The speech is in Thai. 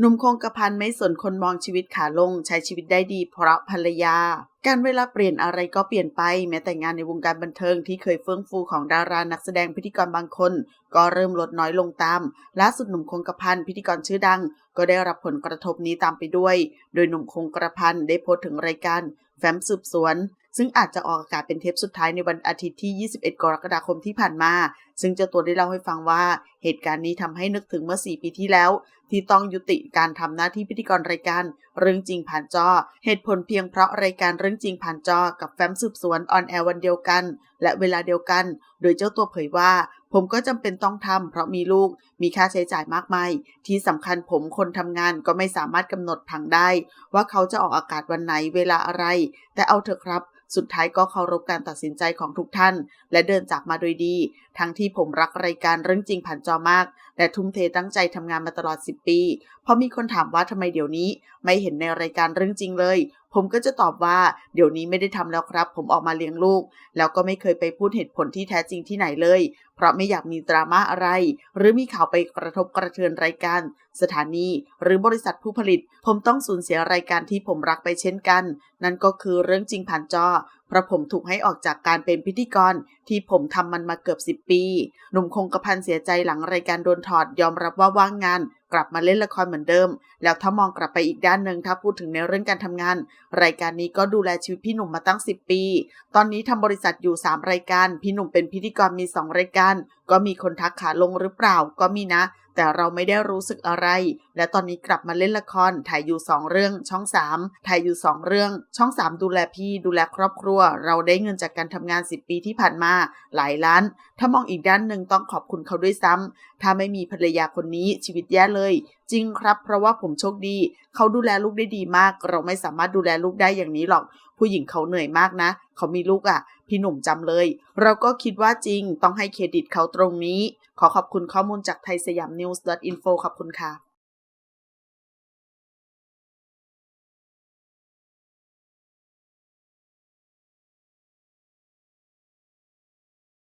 หนุ่มคงกระพันไม่สนคนมองชีวิตขาลงใช้ชีวิตได้ดีเพราะภรรยา การเวลาเปลี่ยนอะไรก็เปลี่ยนไป แม้แต่งานในวงการบันเทิงที่เคยเฟื่องฟูของดารานักแสดงพิธีกรบางคน ก็เริ่มลดน้อยลงตามล่าสุดหนุ่มคงกระพันพิธีกรชื่อดัง ก็ได้รับผลกระทบนี้ตามไปด้วย โดยหนุ่มคงกระพันได้โพสต์ถึงรายการแฟ้มสืบสวน ซึ่งอาจจะออกอากาศเป็นเทปสุดท้ายในวันอาทิตย์ที่ 21 กรกฎาคมที่ผ่านมา ซึ่งเจ้าตัวได้เล่าให้ฟังว่า เหตุการณ์นี้ทำให้นึกถึงเมื่อ 4 ปีที่แล้ว ที่ต้องยุติการทำหน้าที่พิธีกรรายการ เรื่องจริงผ่านจอ เหตุผลเพียงเพราะรายการเรื่องจริงผ่านจอ กับแฟ้มสืบสวนออนแอร์วันเดียวกัน และเวลาเดียวกัน โดยเจ้าตัวเผยว่า ผมก็จำเป็นต้องทำเพราะมีลูก มีค่าใช้จ่ายมากมาย ที่สำคัญผมคนทำงานก็ไม่สามารถกำหนดผังได้ ว่าเขาจะออกอากาศวันไหนเวลาอะไร แต่เอาเถอะครับสุดท้ายก็เคารพการตัดสินใจของทุกท่าน และเดินจากมาโดยดี ทั้งที่ผมรักรายการเรื่องจริงผ่านจอมาก และทุ่มเทตั้งใจทำงานมาตลอด 10 ปี พอมีคนถามว่าทำไมเดี๋ยวนี้ ไม่เห็นในรายการเรื่องจริงเลย ผมก็จะตอบว่าเดี๋ยวนี้ไม่ได้ทำแล้วครับ ผมออกมาเลี้ยงลูก แล้วก็ไม่เคยไปพูดเหตุผลที่แท้จริงที่ไหนเลย เพราะไม่อยากมีดราม่าอะไร หรือมีข่าวไปกระทบกระเทือนรายการ สถานี หรือบริษัทผู้ผลิต ผมต้องสูญเสียรายการที่ผมรักไปเช่นกัน นั่นก็คือเรื่องจริงผ่านจอเพราะผมถูกให้ออกจากการเป็นพิธีกร ที่ผมทำมันมาเกือบ 10 ปี หนุ่มคงกระพันเสียใจหลังรายการโดนถอดยอมรับว่าว่างงาน กลับมาเล่นละครเหมือนเดิม แล้วถ้ามองกลับไปอีกด้านหนึ่งถ้าพูดถึงในเรื่องการทำงาน รายการนี้ก็ดูแลชีวิตพี่หนุ่มมาตั้ง 10 ปี ตอนนี้ทำบริษัทอยู่ 3 รายการ พี่หนุ่มเป็นพิธีกรมี 2 รายการ ก็มีคนทักขาลงหรือเปล่าก็มีนะ แต่เราไม่ได้รู้สึกอะไร และตอนนี้กลับมาเล่นละครถ่ายอยู่ 2 เรื่องช่อง 3 ถ่ายอยู่ 2 เรื่อง ช่อง 3 ดูแลพี่ดูแลครอบครัว เราได้เงินจากการทำงาน 10 ปีที่ผ่านมาหลายล้าน ถ้ามองอีกด้านหนึ่งต้องขอบคุณเขาด้วยซ้ำถ้าไม่มีภรรยาคนนี้ชีวิตแย่เลย จริงครับเพราะว่าผมโชคดี เขาดูแลลูกได้ดีมาก เราไม่สามารถดูแลลูกได้อย่างนี้หรอก ผู้หญิงเขาเหนื่อยมากนะ เขามีลูกอะ่ะ พี่หนุ่มจำเลย เราก็คิดว่าจริงต้องให้เครดิตเขาตรงนี้ ขอขอบคุณข้อมูลจากไทยสยามนิวส์ .info ขอบคุณค่ะ